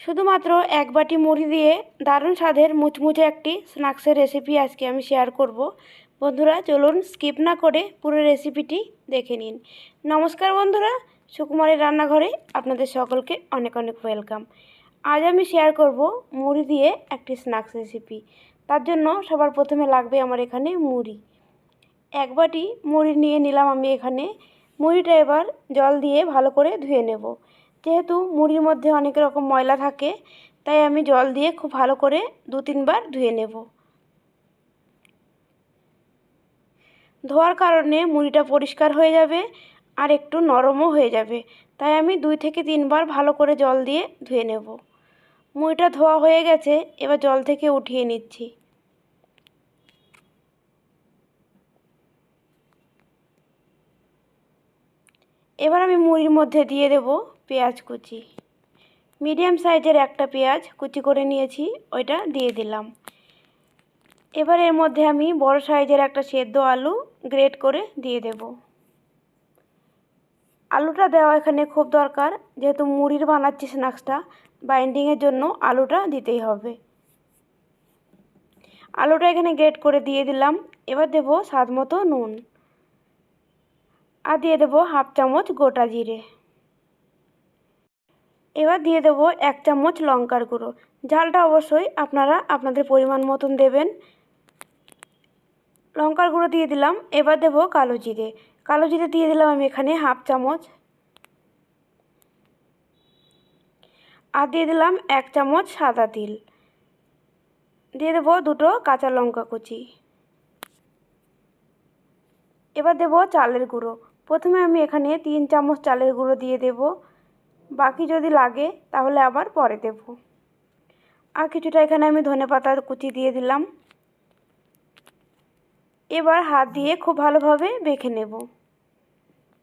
শুধুমাত্র এক বাটি মুড়ি দিয়ে দারুণ স্বাদের মুচমুচে একটি স্ন্যাক্সের রেসিপি আজকে আমি শেয়ার করব। বন্ধুরা, চলুন স্কিপ না করে পুরো রেসিপিটি দেখে নিন। নমস্কার বন্ধুরা, সুকুমারের রান্নাঘরে আপনাদের সকলকে অনেক অনেক ওয়েলকাম আজ আমি শেয়ার করব মুড়ি দিয়ে একটি স্ন্যাক্স রেসিপি তার জন্য সবার প্রথমে লাগবে আমার এখানে মুড়ি। এক বাটি মুড়ি নিয়ে নিলাম আমি এখানে। মুড়িটা এবার জল দিয়ে ভালো করে ধুয়ে নেব। যেহেতু মুড়ির মধ্যে অনেক রকম ময়লা থাকে, তাই আমি জল দিয়ে খুব ভালো করে দু তিনবার ধুয়ে নেব। ধোয়ার কারণে মুড়িটা পরিষ্কার হয়ে যাবে আর একটু নরমও হয়ে যাবে, তাই আমি দুই থেকে তিনবার ভালো করে জল দিয়ে ধুয়ে নেব। মুড়িটা ধোয়া হয়ে গেছে, এবার জল থেকে উঠিয়ে নিচ্ছি। এবার আমি মুড়ির মধ্যে দিয়ে দেব পেঁয়াজ কুচি। মিডিয়াম সাইজের একটা পেঁয়াজ কুচি করে নিয়েছি, ওইটা দিয়ে দিলাম। এবার এর মধ্যে আমি বড় সাইজের একটা সেদ্ধ আলু গ্রেট করে দিয়ে দেব। আলুটা দেওয়া এখানে খুব দরকার, যেহেতু মুড়ির বানাচ্ছি স্ন্যাক্সটা, বাইন্ডিংয়ের জন্য আলুটা দিতেই হবে। আলুটা এখানে গ্রেট করে দিয়ে দিলাম, এবার দেব স্বাদ মতো নুন। আর দিয়ে দেবো হাফ চামচ গোটা জিরে। এবার দিয়ে দেবো এক চামচ লঙ্কার গুঁড়ো। ঝালটা অবশ্যই আপনারা আপনাদের পরিমাণ মতন দেবেন। লঙ্কার গুঁড়ো দিয়ে দিলাম, এবার দেবো কালো জিরে। কালো জিরে দিয়ে দিলাম আমি এখানে হাফ চামচ। আর দিয়ে দিলাম এক চামচ সাদা তিল। দিয়ে দেবো দুটো কাঁচা লঙ্কা কুচি। এবার দেবো চালের গুঁড়ো। প্রথমে আমি এখানে তিন চামচ চালের গুঁড়ো দিয়ে দেব। বাকি যদি লাগে, তাহলে আবার পরে দেব। আর কিছুটা এখানে আমি ধনে পাতা কুচি দিয়ে দিলাম। এবার হাত দিয়ে খুব ভালোভাবে বেঁকে নেব।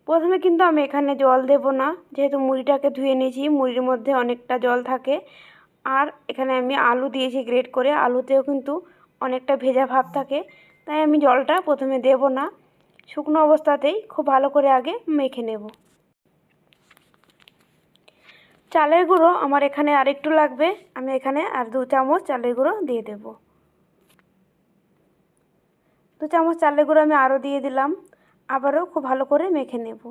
প্রথমে কিন্তু আমি এখানে জল দেব না। যেহেতু মুড়িটাকে ধুয়ে নিয়েছি, মুড়ির মধ্যে অনেকটা জল থাকে। আর এখানে আমি আলু দিয়েছি গ্রেট করে। আলুতেও কিন্তু অনেকটা ভেজা ভাব থাকে। তাই আমি জলটা প্রথমে দেব না। শুকনো অবস্থাতেই খুব ভালো করে আগে মেখে নেব। চালের গুঁড়ো আমার এখানে আরেকটু লাগবে। আমি এখানে আর দু চামচ চালের গুঁড়ো দিয়ে দেব। দু চামচ চালের গুঁড়ো আমি আরও দিয়ে দিলাম। আবারও খুব ভালো করে মেখে নেব।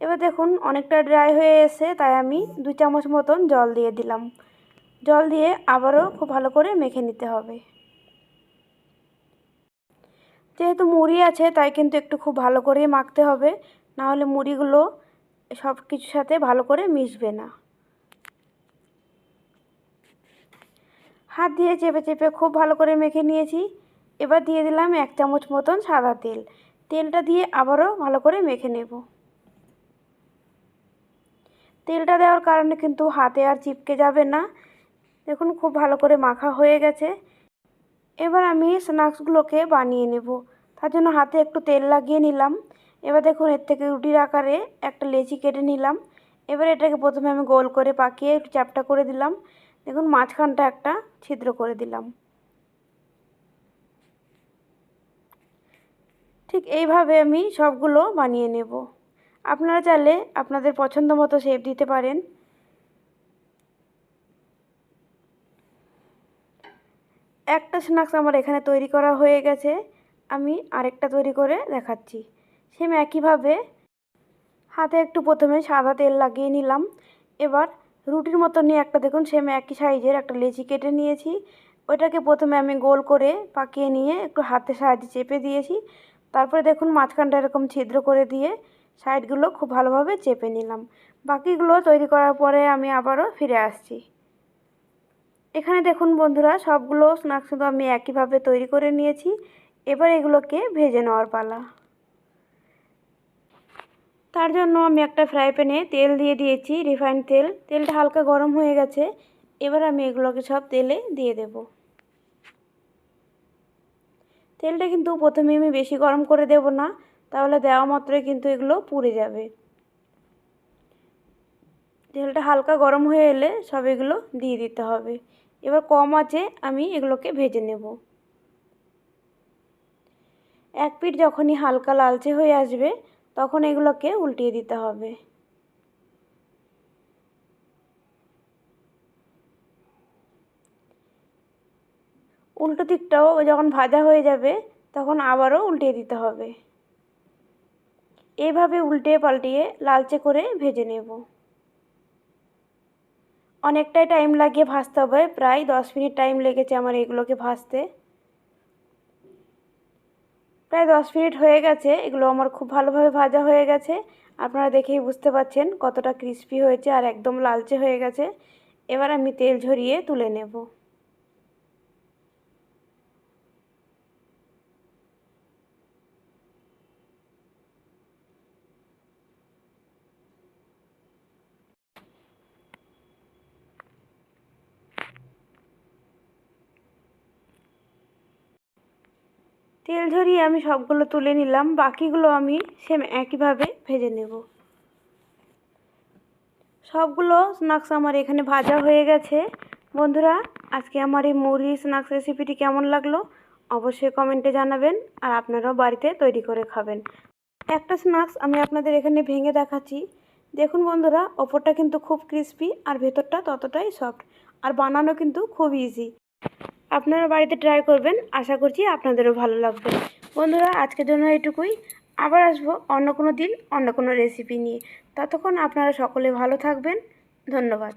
এবার দেখুন, অনেকটা ড্রাই হয়ে এসে তাই আমি দু চামচ মতন জল দিয়ে দিলাম। জল দিয়ে আবারও খুব ভালো করে মেখে নিতে হবে। যেহেতু মুড়ি আছে তাই কিন্তু একটু খুব ভালো করেই মাখতে হবে। নাহলে মুড়িগুলো সব কিছুর সাথে ভালো করে মিশবে না। হাত দিয়ে চেপে চেপে খুব ভালো করে মেখে নিয়েছি। এবার দিয়ে দিলাম এক চামচ মতন সাদা তেল। তেলটা দিয়ে আবারও ভালো করে মেখে নেব। তেলটা দেওয়ার কারণে কিন্তু হাতে আর চিপকে যাবে না। দেখুন, খুব ভালো করে মাখা হয়ে গেছে। এবার আমি স্ন্যাক্সগুলোকে বানিয়ে নেব। তার জন্য হাতে একটু তেল লাগিয়ে নিলাম। এবার দেখুন, এর থেকে রুটির আকারে একটা লেচি কেটে নিলাম। এবার এটাকে প্রথমে আমি গোল করে পাকিয়ে একটু চ্যাপটা করে দিলাম। দেখুন, মাঝখানটা একটা ছিদ্র করে দিলাম। ঠিক এইভাবে আমি সবগুলো বানিয়ে নেব। আপনারা চাইলে আপনাদের পছন্দ মতো শেপ দিতে পারেন। একটা স্ন্যাক্স আমার এখানে তৈরি করা হয়ে গেছে। আমি আরেকটা তৈরি করে দেখাচ্ছি। সেম একইভাবে হাতে একটু প্রথমে সাদা তেল লাগিয়ে নিলাম। এবার রুটির মতো নিয়ে একটা দেখুন, সেম একই সাইজের একটা লেচি কেটে নিয়েছি। ওইটাকে প্রথমে আমি গোল করে পাকিয়ে নিয়ে একটু হাতের সাহায্যে চেপে দিয়েছি। তারপরে দেখুন, মাঝখানটা এরকম ছিদ্র করে দিয়ে সাইডগুলো খুব ভালোভাবে চেপে নিলাম। বাকিগুলো তৈরি করার পরে আমি আবারও ফিরে আসছি। এখানে দেখুন বন্ধুরা, সবগুলো স্ন্যাক্স শুধু আমি একইভাবে তৈরি করে নিয়েছি। এবার এগুলোকে ভেজে নেওয়ার পালা। তার জন্য আমি একটা ফ্রাই প্যানে তেল দিয়ে দিয়েছি রিফাইন্ড তেল। তেলটা হালকা গরম হয়ে গেছে। এবার আমি এগুলোকে সব তেলে দিয়ে দেব। তেলটা কিন্তু প্রথমে আমি বেশি গরম করে দেব না, তাহলে দেওয়া মাত্রই কিন্তু এগুলো পুড়ে যাবে। তেলটা হালকা গরম হয়ে এলে সব এগুলো দিয়ে দিতে হবে। এবার কম আছে, আমি এগুলোকে ভেজে নেব। এক পিঠ যখনই হালকা লালচে হয়ে আসবে তখন এগুলোকে উল্টিয়ে দিতে হবে। উল্টো দিকটাও যখন ভাজা হয়ে যাবে, তখন আবারও উল্টিয়ে দিতে হবে। এভাবে উল্টে পাল্টিয়ে লালচে করে ভেজে নেব। অনেকটাই টাইম লাগিয়ে ভাজতে হবে, প্রায় দশ মিনিট টাইম লেগেছে আমার এগুলোকে ভাজতে। প্রায় দশ মিনিট হয়ে গেছে। এগুলো আমার খুব ভালোভাবে ভাজা হয়ে গেছে। আপনারা দেখেই বুঝতে পাচ্ছেন কতটা ক্রিস্পি হয়েছে আর একদম লালচে হয়ে গেছে। এবার আমি তেল ঝরিয়ে তুলে নেব। তেল ঝরিয়ে আমি সবগুলো তুলে নিলাম, বাকিগুলো আমি সেম একইভাবে ভেজে নেব। সবগুলো স্ন্যাক্স আমার এখানে ভাজা হয়ে গেছে। বন্ধুরা, আজকে আমার এই মুড়ি স্ন্যাক্স রেসিপিটি কেমন লাগল? অবশ্যই কমেন্টে জানাবেন আর আপনারাও বাড়িতে তৈরি করে খাবেন। একটা স্ন্যাক্স আমি আপনাদের এখানে ভেঙে দেখাচ্ছি। দেখুন বন্ধুরা, ওপরটা কিন্তু খুব ক্রিস্পি আর ভেতরটা ততটাই সফট আর বানানো কিন্তু খুব ইজি আপনারা বাড়িতে ট্রাই করবেন, আশা করছি আপনাদেরও ভালো লাগবে। বন্ধুরা, আজকের জন্য এটুকুই আবার আসব অন্য কোনো দিন, অন্য কোনো রেসিপি নিয়ে। ততক্ষণ আপনারা সকলে ভালো থাকবেন। ধন্যবাদ।